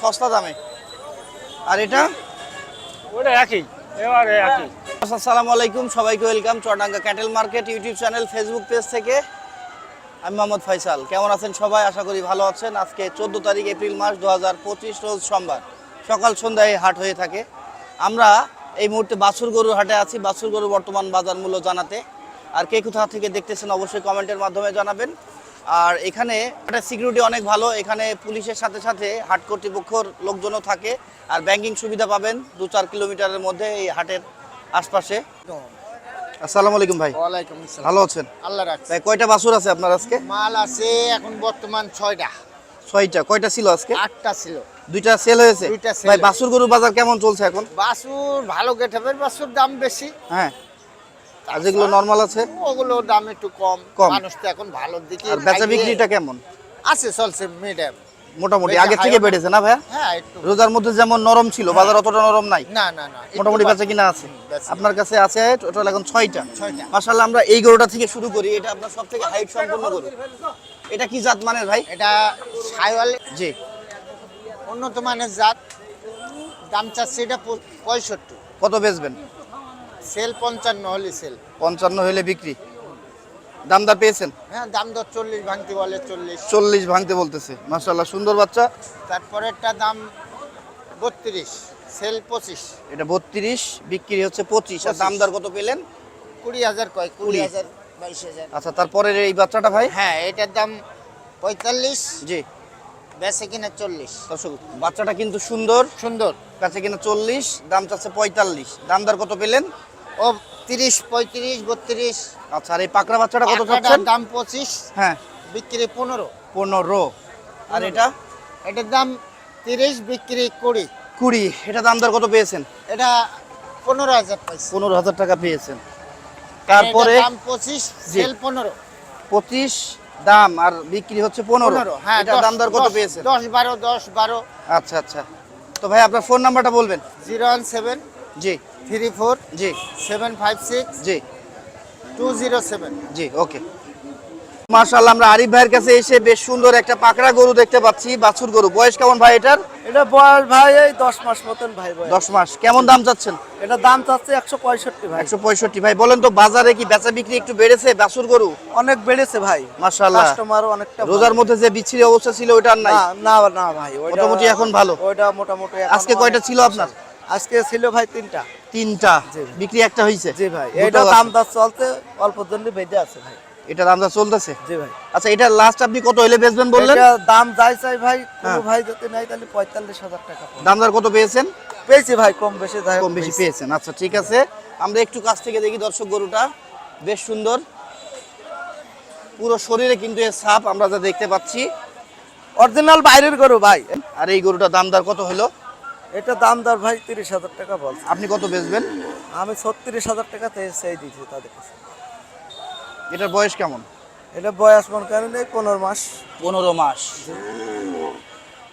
সস্তা দামে। আর এটা? ওটা একই এবারে একই। আসসালামু আলাইকুম সবাইকে welcome Chuadanga cattle market YouTube channel Facebook page থেকে। আমি মোহাম্মদ ফয়সাল। কেমন আছেন সবাই? আশা করি ভালো আছেন। আজকে চোদ্দ তারিখ এপ্রিল মাস দু হাজার পঁচিশ রোজ সোমবার। সকাল সন্ধ্যায় হাট হয়ে থাকে। আমরা এই মুহূর্তে বাছুর গরুর হাটে আছি। বাছুর গরুর বর্তমান বাজার মূল্য জানাতে। আর কে কোথা থেকে দেখতেছেন অবশ্যই কমেন্টের মাধ্যমে জানাবেন। আর এখানে একটা সিকিউরিটি অনেক ভালো। এখানে পুলিশের সাথে সাথে হাট কর্তৃপক্ষর লোকজনও থাকে। আর ব্যাংকিং সুবিধা পাবেন দু চার কিলোমিটারের মধ্যে এই হাটের আশপাশে। আসসালামু আলাইকুম ভাই। ওয়ালাইকুম আসসালাম। ভালো আছেন? আল্লাহ রাখছে। ভাই কয়টা বাছুর আছে আপনার আজকে? মাল আছে এখন বর্তমান ছয়টা। ছয়টা। কয়টা ছিল আজকে? আটটা ছিল। দুইটা সেল হয়েছে? ভাই। বাছুর গরুর বাজার কেমন চলছে এখন? বাসুর ভালো গেটাবের বাসুর দাম বেশি। হ্যাঁ। আর যেগুলো নর্মাল আছে? ওগুলো দাম একটু কম। মানুষ তো এখন ভালোর দিকে আর বেচা বিক্রিটা কেমন? আছে চলছে মিডিয়াম মোটামুটি আগে থেকে বেড়েছে না ভাইয়া? হ্যাঁ একটু। রোজার মধ্যে যেমন নরম ছিল বাজার অতটা নরম নাই। না না না মোটামুটি। বেচা কিনা আছে। আপনার কাছে আছে টোটাল এখন ছয়টা। ছয়টা। মাশাআল্লাহ আমরা এই গরুটা থেকে শুরু করি। এটা আপনার সব থেকে হাইট সম্পন্ন গরু। এটা কি জাত মানের ভাই? এটা সাইওয়াল। জি। উন্নত মানের জাত। দাম চাচ্ছে এটা প- পঁয়ষট্টি। কত বেচবেন? সেল পঞ্চান্ন হলে সেল। পঞ্চান্ন হলে বিক্রি। দামদার পেয়েছেন? হ্যাঁ দাম দর চল্লিশ ভাঙতে বলে চল্লিশ। চল্লিশ ভাঙতে বলতেছে। মাশাআল্লাহ সুন্দর বাচ্চা। তারপরেরটা দাম বত্রিশ সেল পঁচিশ। এটা বত্রিশ বিক্রি হচ্ছে পঁচিশ। আর 25 দামদার কত পেলেন? কুড়ি হাজার কয়? কুড়ি। হাজার বাইশ হাজার। আচ্ছা তারপরে এই বাচ্চাটা ভাই? হ্যাঁ এটার দাম পঁয়তাল্লিশ জি। বেচে কিনা চল্লিশ। বাচ্চাটা কিন্তু সুন্দর। সুন্দর। কাছে কিনা চল্লিশ দাম চাচ্ছে পঁয়তাল্লিশ। দামদার কত পেলেন? ও তিরিশ পঁয়ত্রিশ বত্রিশ। আচ্ছা আর এই পাকড়া বাচ্চাটা কত চাচ্ছেন? দাম পঁচিশ হ্যাঁ। বিক্রি পনেরো। পনেরো। আর এটা? এটার দাম তিরিশ বিক্রি কুড়ি। কুড়ি। এটা দামদার কত পেয়েছেন? এটা পনেরো হাজার পাইছে। পনেরো হাজার টাকা পেয়েছেন। তারপরে? দাম পঁচিশ। সেল পনেরো। পঁচিশ দাম আর বিক্রি হচ্ছে পনেরো। হ্যাঁ এটা দশ- দামদার কত পেয়েছেন? দশ বারো দশ বারো। আচ্ছা আচ্ছা। তো ভাই আপনার ফোন নাম্বারটা বলবেন। জিরো ওয়ান সেভেন জি। থ্রি ফোর জি। সেভেন ফাইভ সিক্স জি। Two zero seven. জি ওকে। মার্শাল্লাহ আমরা আরিফ ভাইয়ের কাছে এসে বেশ সুন্দর একটা পাকড়া গরু দেখতে পাচ্ছি বাছুর গরু। বয়স কেমন ভাই এটার? এটা বয়স ভাই এই দশ মাস মতন ভাই বয়স। দশ মাস। কেমন দাম চাচ্ছেন? এটা দাম চাচ্ছে একশো পঁয়ষট্টি ভাই। একশো পঁয়ষট্টি। ভাই বলেন তো বাজারে কি বেচা বিক্রি একটু বেড়েছে বাছুর গরু? অনেক বেড়েছে ভাই। মার্শাল্লাহ কাস্টমার অনেকটা। রোজার মধ্যে যে বিচ্ছিরি অবস্থা ছিল ওটা আর নাই? না না ভাই মোটামুটি এখন ভালো। ওইটা মোটামুটি আজকে কয়টা ছিল আপনার? আজকে ছিল ভাই তিনটা। তিনটা বিক্রি একটা হয়েছে জি ভাই এটা। দাম দর চলতে অল্প জন্য বেঁধে আছে ভাই। এটা দামটা চলতেছে? জি ভাই। আচ্ছা এটা লাস্ট আপনি কত হলে বেচবেন বললেন? এটা দাম যাই চাই ভাই কোনো হ্যাঁ। ভাই যদি নাই তাহলে পঁয়তাল্লিশ হাজার টাকা পাবো। দামদার কত পেয়েছেন? পেয়েছি ভাই কম বেশি যাই কম বেশি পেয়েছেন। আচ্ছা ঠিক আছে। আমরা একটু কাছ থেকে দেখি দর্শক গরুটা। বেশ সুন্দর। পুরো শরীরে কিন্তু এর ছাপ আমরা যা দেখতে পাচ্ছি। অরিজিনাল বাইরের গরু ভাই। আর এই গরুটা দামদার কত হলো এটা দাম দর ভাই তিরিশ হাজার টাকা বল আপনি কত বেচবেন? আমি ছত্রিশ হাজার টাকা সেই দিয়েছি তাদের কাছে। এটার বয়স কেমন? এটা বয়স মনে করেন এই পনেরো মাস। পনেরো মাস।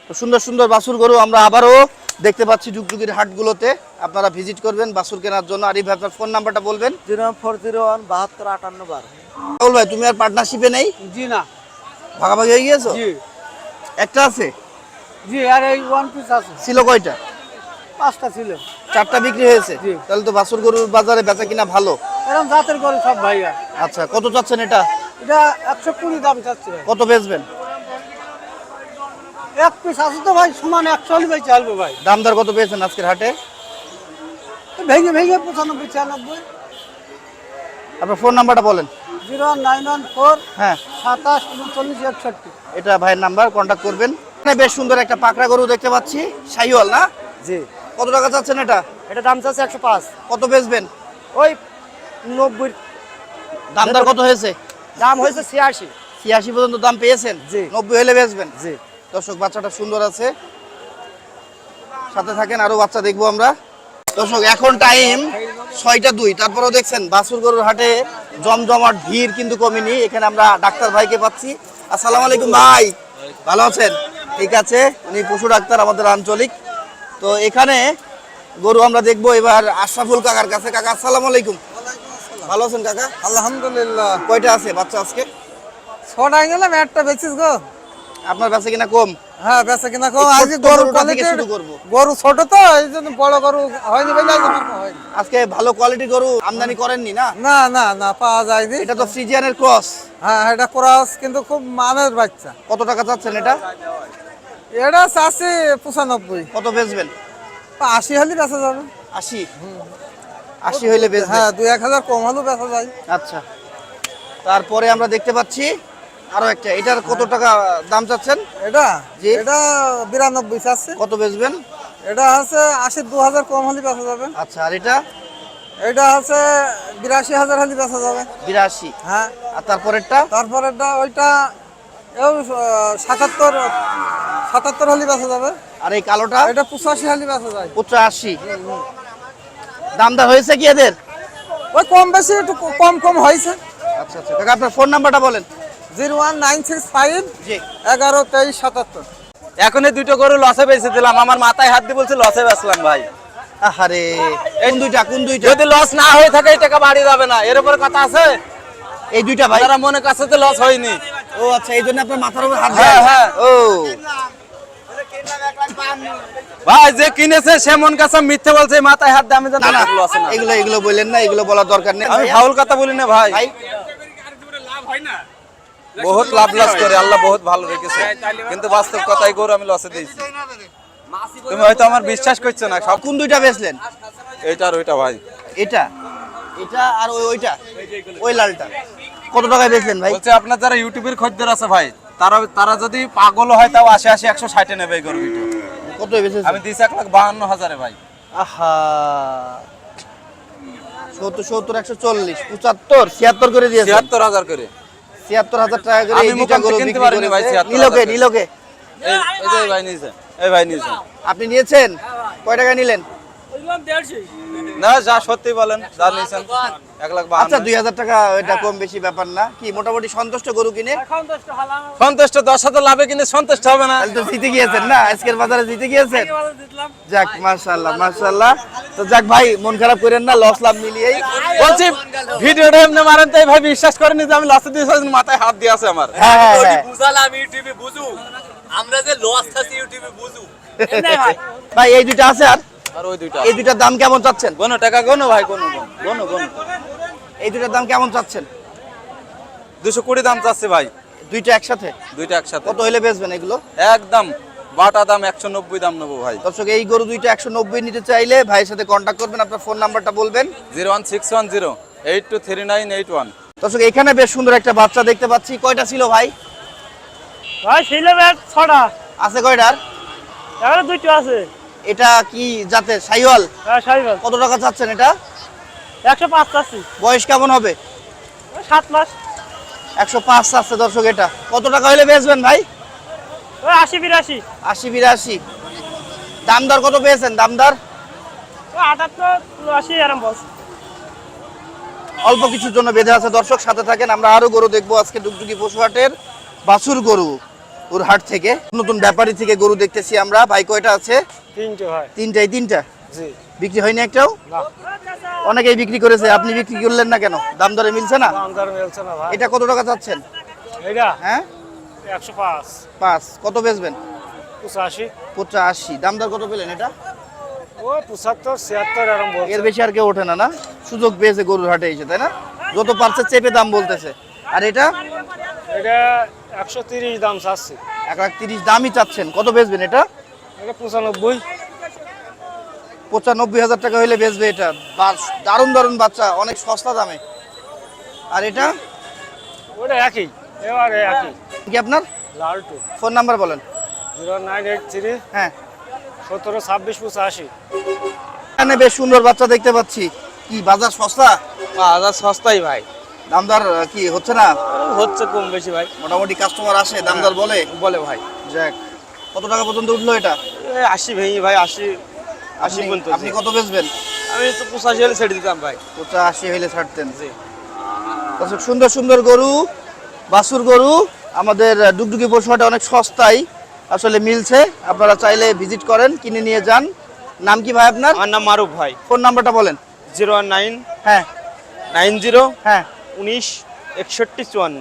তো সুন্দর সুন্দর বাছুর গরু আমরা আবারও দেখতে পাচ্ছি যুগযুগির হাটগুলোতে। আপনারা ভিজিট করবেন বাছুর কেনার জন্য। আরিফ ভাই আপনার ফোন নাম্বারটা বলবেন? জিরো ফোর জিরো ওয়ান বাহাত্তর আটান্ন বারো। রাহুল ভাই তুমি আর পার্টনারশিপে নেই? জি না। ভাগাভাগি হয়ে গিয়েছো? জি। একটা আছে? জি আর এই ওয়ান পিস আছে। ছিল কয়টা? পাঁচটা ছিল। চারটা বিক্রি হয়েছে? তাহলে তো বাছুর গরুর বাজারে বেচা কিনা ভালো। এরকম জাতের গরু সব ভাইয়া। আচ্ছা কত চাচ্ছেন এটা? এটা একশো কুড়ি দাম চাচ্ছে ভাই। কত বেচবেন? এক পিস আছে তো ভাই সমান একশো হলে চালবো ভাই। দামদার কত পেয়েছেন আজকের হাটে? ভেঙে ভেঙে পঁচানব্বই ছিয়ানব্বই। আপনার ফোন নাম্বারটা বলেন। জিরো নাইন ওয়ান ফোর হ্যাঁ। সাতাশ উনচল্লিশ একষট্টি। এটা ভাইয়ের নাম্বার কন্ট্যাক্ট করবেন। বেশ সুন্দর একটা পাকড়া গরু দেখতে পাচ্ছি শাহিওয়াল না? জি। কত টাকা চাচ্ছেন এটা? এটা দাম চাচ্ছে একশো পাঁচ। কত বেচবেন? ওই নব্বই। দামদার কত হয়েছে? দাম হয়েছে ছিয়াশি। ছিয়াশি পর্যন্ত দাম পেয়েছেন? জি। নব্বই হলে বেচবেন? জি। দর্শক বাচ্চাটা সুন্দর আছে। সাথে থাকেন আরও বাচ্চা দেখব আমরা। দর্শক এখন টাইম ছয়টা দুই। তারপরেও দেখছেন বাসুর গরুর হাটে জমজমাট ভিড় কিন্তু কমেনি। এখানে আমরা ডাক্তার ভাইকে পাচ্ছি। আসসালামু আলাইকুম ভাই। ভালো আছেন? ঠিক আছে উনি পশু ডাক্তার আমাদের আঞ্চলিক। তো এখানে গরু আমরা দেখব এবার আশরাফুল কাকার কাছে। কাকা আসসালামু আলাইকুম। ভালো আছেন কাকা? আলহামদুলিল্লাহ। কয়টা আছে বাচ্চা আজকে? ছটায় গেলাম একটা বেচিস গো। আপনার কাছে কিনা কম? হ্যাঁ বেচা কিনা আজকে গরু শুরু করব। ছোট তো এই জন্য বড় গরু হয়নি বলে আজকে ভালো কোয়ালিটি গরু আমদানি করেননি না? না না না পাওয়া যায়নি। এটা তো ফ্রিজিয়ানের ক্রস হ্যাঁ এটা ক্রস কিন্তু খুব মানের বাচ্চা। কত টাকা চাচ্ছেন এটা? এটা চাষি পঁচানব্বই। কত বেচবেন? আশি হলে বেচা যাবে। আশি? আশি হইলে বেচবেন। হ্যাঁ দুই এক হাজার কম হলেও বেচা যায়। আচ্ছা। তারপরে আমরা দেখতে পাচ্ছি আরও একটা। এটার কত টাকা দাম চাচ্ছেন? এটা? জি। এটা বিরানব্বই চাচ্ছে। কত বেচবেন? এটা আছে আশি দু হাজার কম হলে বেচা যাবে। আচ্ছা আর এটা? এটা আছে বিরাশি হাজার হলে বেচা যাবে। বিরাশি। হ্যাঁ। আর তারপরেরটা? তারপর এটা ওইটা এও সাতাত্তর সাতাত্তর হলে বেচা যাবে। আর এই কালোটা? এটা পঁচাশি হলে বেচা যায়। পঁচাশি। দামটা হয়েছে কি এদের? ওই কম বেশি একটু কম কম হয়েছে। আচ্ছা আচ্ছা। কাকা আপনার ফোন নাম্বারটা বলেন। Zero one nine six five জি। এগারো তেইশ সাতাত্তর। এখন এই দুটো গরু লসে বেঁচে দিলাম। আমার মাথায় হাত দিয়ে বলছে লসে বেচলাম ভাই। আহারে কোন দুইটা কোন দুইটা? যদি লস না হয়ে থাকে এই টাকা বাড়ি যাবে না। এর উপরে কথা আছে? এই দুইটা ভাই। তারা মনে কাছে তো লস হয়নি। ও আচ্ছা এই জন্য আপনার মাথার উপর হাত হ্যাঁ, হ্যাঁ। ও। ভাই যে কিনেছে সে মন কাছে মিথ্যে বলছে মাথায় হাত দিয়ে আমি না এগুলো এগুলো বললেন না এগুলো বলার দরকার নেই। আমি। ফাউল কথা বলি না ভাই। বহুত লাভ লস করে আল্লাহ বহুত ভালো রেখেছে। কিন্তু বাস্তব কথাই গরু আমি লসে দিয়েছি। তুমি হয়তো আমার বিশ্বাস করছ না সব কোন দুইটা বেচলেন? এইটা আর ওইটা ভাই। এটা? এটা আর ওই ওইটা? ওই লালটা। কত টাকায় বেচলেন ভাই? বলছে আপনার যারা ইউটিউবের খদ্দের আছে ভাই তারা তারা যদি পাগল হয় তাও আশি আশি একশো ষাটে নেবে গরু কত বেচেছেন? আমি দিয়েছি এক লাখ বাহান্ন হাজারে ভাই। আহা। সত্তর সত্তর একশো চল্লিশ পঁচাত্তর ছিয়াত্তর করে দিয়েছে ছিয়াত্তর হাজার করে। ছিয়াত্তর হাজার টাকা করে এই গরু বিক্রি পারিনি ভাই, করেছে। 76,000 নিলোকে এই ভাই নিয়েছে এই ভাই নিয়েছে। আপনি নিয়েছেন? কয় টাকা নিলেন? না যা সত্যি বলেন যা নিয়েছেন এক লাখ আচ্ছা দুই হাজার টাকা এটা কম বেশি ব্যাপার না। কি মোটামুটি সন্তুষ্ট গরু কিনে? সন্তুষ্ট দশ হাজার লাভে কিনে সন্তুষ্ট হবে না। তো জিতে গিয়েছেন না? আজকের বাজারে জিতে গিয়েছেন? যাক তো যাক ভাই মন খারাপ করেন না লস লাভ মিলিয়েই। বলছি ভিডিওটা এমনি মারেন তাই ভাই বিশ্বাস করেনি যে আমি লসে দিয়েছি মাথায় হাত দিয়ে আছে আমার। হ্যাঁ হ্যাঁ হ্যাঁ। বুঝালাম ইউটিউবে বুঝু। আমরা যে লস খাচ্ছি ইউটিউবে বুঝু। ভাই এই দুইটা আছে আর? আর ওই দুইটা এই দুইটার দাম কেমন চাচ্ছেন? গোনো টাকা গোনো ভাই গোনো গোনো গোনো এই দুইটার দাম কেমন চাচ্ছেন? দুশো কুড়ি দাম চাচ্ছে ভাই। দুইটা একসাথে? দুইটা একসাথে। কত হইলে বেচবেন এগুলো? একদম বাটা দাম একশো নব্বই দাম নেব ভাই। দর্শক এই গরু দুইটা একশো নব্বই নিতে চাইলে ভাইয়ের সাথে কন্ট্যাক্ট করবেন আপনার ফোন নাম্বারটা বলবেন। Zero one six one zero eight two three nine eight one. দর্শক এখানে বেশ সুন্দর একটা বাচ্চা দেখতে পাচ্ছি। কয়টা ছিল ভাই? ভাই ছিল ছটা। আছে কয়টার? দুইটো আছে। এটা কি জাতের সাইওয়াল? হ্যাঁ সাইবাল কত টাকা চাচ্ছেন এটা? একশো পাঁচ চাচ্ছি। বয়স কেমন হবে? ওই সাত মাস। একশো পাঁচ চাচ্ছে দর্শক এটা। কত টাকা হইলে বেচবেন ভাই? ওই আশি বিরাশি। আশি বিরাশি। দাম দর কত পেয়েছেন? দাম দর? ওই আটাত্তর আশি এরম বলছে। অল্প কিছুর জন্য বেঁধে আছে দর্শক সাথে থাকেন। আমরা আরও গরু দেখব আজকে ডুগডুগি পশুহাটের বাছুর গরু ওর হাট থেকে। নতুন ব্যাপারী থেকে গরু দেখতেছি আমরা। ভাই কয়টা আছে? তিনটে ভাই তিনটাই তিনটা? জি। বিক্রি হয়নি একটাও? অনেকেই বিক্রি করেছে আপনি বিক্রি করলেন না কেন? দাম দরে মিলছে না? দাম দর মিলছে না ভাই। এটা কত টাকা চাচ্ছেন? হ্যাঁ? কত বেচবেন? দাম দর কত পেলেন এটা? বলছে। এর বেশি আর কেউ ওঠে না না? সুযোগ পেয়েছে গরুর হাটে এসে তাই না? যত পারছে চেপে দাম বলতেছে। আর এটা? এটা একশো তিরিশ দাম চাচ্ছি। এক লাখ তিরিশ দামই চাচ্ছেন। কত বেচবেন এটা? এটা পঁচানব্বই। পঁচানব্বই হাজার টাকা হইলে বেচবে এটা। দারুণ দারুণ বাচ্চা অনেক সস্তা দামে। আর এটা? ওটা একই এবারে একই। কি আপনার? লালটু। ফোন নাম্বার বলেন। জিরো নাইন এইট থ্রি হ্যাঁ। সতেরো ছাব্বিশ পঁচাশি। এখানে বেশ সুন্দর বাচ্চা দেখতে পাচ্ছি। কি বাজার সস্তা? বাজার সস্তাই ভাই। দামদার কি হচ্ছে না? হচ্ছে কম বেশি ভাই। মোটামুটি কাস্টমার আসে দামদার বলে। বলে ভাই। যাক কত টাকা পর্যন্ত উঠল এটা? আশি ভেঙে ভাই আশি আশি পর্যন্ত আপনি কত বেচবেন? আমি তো পঁচাশি হলে ছেড়ে দিতাম ভাই। পঁচাশি হইলে ছাড়তেন। দর্শক সুন্দর সুন্দর গরু বাছুর গরু আমাদের ডুগডুগি পশুহাটে অনেক সস্তায় আসলে মিলছে। আপনারা চাইলে ভিজিট করেন কিনে নিয়ে যান। নাম কি ভাই আপনার? আমার নাম মারুফ ভাই। ফোন নাম্বারটা বলেন। জিরো ওয়ান নাইন হ্যাঁ। নাইন জিরো হ্যাঁ। উনিশ একষট্টি চুয়ান্ন।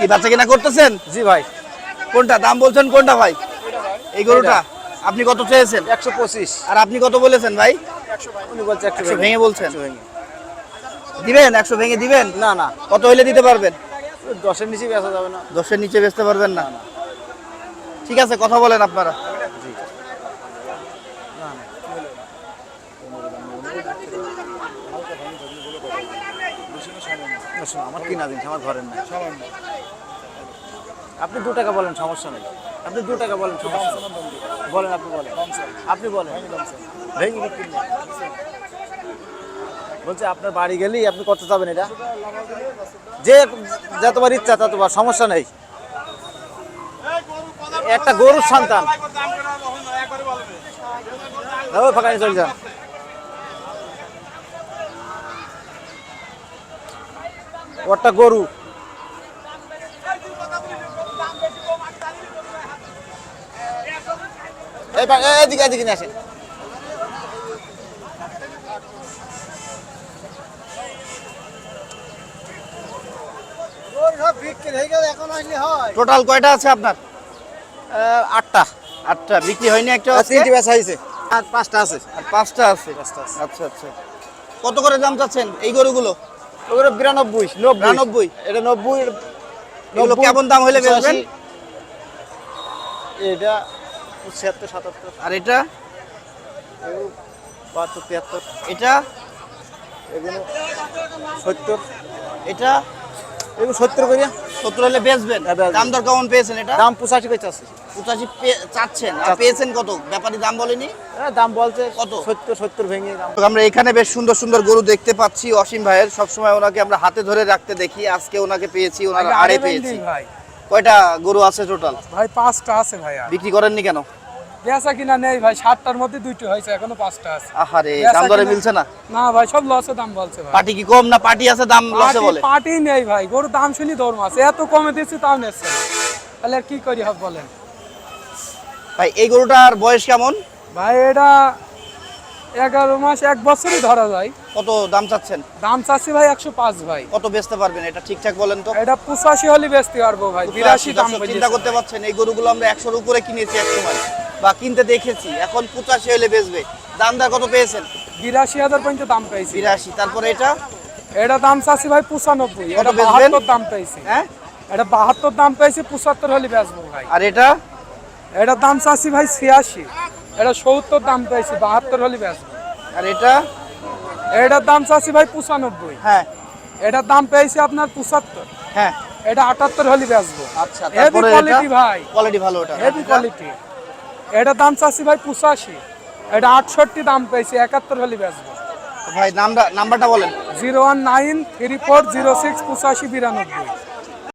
কি বাচ্চা কিনা করতেছেন? জি ভাই। কোনটা? দাম বলছেন কোনটা ভাই? এই গরুটা? আপনি কত চেয়েছেন? একশো পঁচিশ। আর আপনি কত বলেছেন ভাই? একশো ভেঙে বলছেন। দিবেন? একশো ভেঙে দিবেন? না না। কত হইলে দিতে পারবেন? দশের নিচে বেচা যাবে না। দশের নিচে বেচতে পারবেন না? ঠিক আছে কথা বলেন আপনারা। আমার কিনা জিনিস আমার ঘরের না আপনি দু টাকা বলেন, সমস্যা নেই। আপনি দু টাকা বলেন। বলেন আপনি বলেন। আপনি বলেন। ভেঙে বিক্রি। বলছে, আপনার বাড়ি গেলেই আপনি কত যাবেন এটা? যে যতবার ইচ্ছা ততবার সমস্যা নেই। একটা গরুর সন্তান। ফাঁকা চলে যান। ওটা গরু। এদিকে এদিকে নিয়ে আসেন। টোটাল কয়টা আছে আপনার? আটটা। আটটা। বিক্রি হয়নি একটা তিনটি বেচা হয়েছে। আর পাঁচটা আছে? আর পাঁচটা আছে। আচ্ছা আচ্ছা। কত করে দাম চাচ্ছেন এই গরুগুলো? ওগুলো বিরানব্বই। নব্বই? বিরানব্বই। এটা নব্বই? কেমন দাম হলে বেচবেন? এটা ছিয়াত্তর সাতাত্তর। আর এটা? বাহাত্তর তিয়াত্তর। এটা? এগুলো সত্তর। এটা? এগুলো সত্তর করে সত্তর হলে বেচবেন। হ্যাঁ, দাম দর কেমন পেয়েছেন এটা? দাম পঁচাশি করে পঁচাশি চাচ্ছেন। আর পেয়েছেন কত? ব্যাপারী দাম বলেনি? দাম বলছে কত? সত্তর সত্তর ভেঙে দাম। আমরা এখানে বেশ সুন্দর সুন্দর গরু দেখতে পাচ্ছি অসীম ভাইয়ের। সবসময় ওনাকে আমরা হাতে ধরে রাখতে দেখি। আজকে ওনাকে পেয়েছি ওনার আড়ে পেয়েছি। ভাই। কয়টা গরু আছে টোটাল ভাই পাঁচটা আছে ভাই বিক্রি করেননি কেন? বেচা কিনা নেই ভাই সাতটার মধ্যে দুইটো হয়েছে এখনও পাঁচটা আছে। আহারে দাম দরে মিলছে না? না ভাই সব লসে দাম বলছে ভাই। পার্টি কি কম না পার্টি আছে দাম লসে বলে? পার্টি নেই ভাই গরু দাম শুনি দৌড় মাছ এত কমে দিচ্ছি তাও নেচ্ছে না। তাহলে আর কি করি হবে বলেন? ভাই এই গরুটার বয়স কেমন? ভাই এটা এগারো মাস এক বছরই ধরা যায়। কত দাম চাচ্ছেন? দাম চাচ্ছি ভাই একশো পাঁচ ভাই। কত বেচতে পারবেন? এটা ঠিকঠাক বলেন তো। এটা পঁচাশি হলে বেচতে পারব ভাই বিরাশি দাম চিন্তা করতে পারছেন এই গরুগুলো আমরা একশোর উপরে কিনেছি এক সময় বা কিনতে দেখেছি এখন পঁচাশি হলে বেচবে। দাম দর কত পেয়েছেন? বিরাশি হাজার পর্যন্ত দাম পেয়েছি। বিরাশি তারপরে এটা? এটা দাম চাচ্ছি ভাই পঁচানব্বই এটা বাহাত্তর দাম পেয়েছি। হ্যাঁ? এটা বাহাত্তর দাম পেয়েছি পঁচাত্তর হলে বেচবো ভাই। আর এটা? এটা দাম চাচ্ছি ভাই ছিয়াশি এটা সত্তর দাম পেয়েছি বাহাত্তর হলে বেচবো। আর এটা? এটার দাম চাচ্ছি ভাই পঁচানব্বই। হ্যাঁ। এটার দাম পেয়েছি আপনার পঁচাত্তর। হ্যাঁ। এটা আটাত্তর হলে বেচবো। আচ্ছা হেভি কোয়ালিটি ভাই। কোয়ালিটি ভালো এটা। হেভি কোয়ালিটি এটার দাম চাচ্ছি ভাই পঁচাশি। এটা আটষট্টি দাম পেয়েছি একাত্তর হলে বেচবো। ভাই নামটা নাম্বারটা বলেন। Zero one nine three four zero six পঁচাশি বিরানব্বই।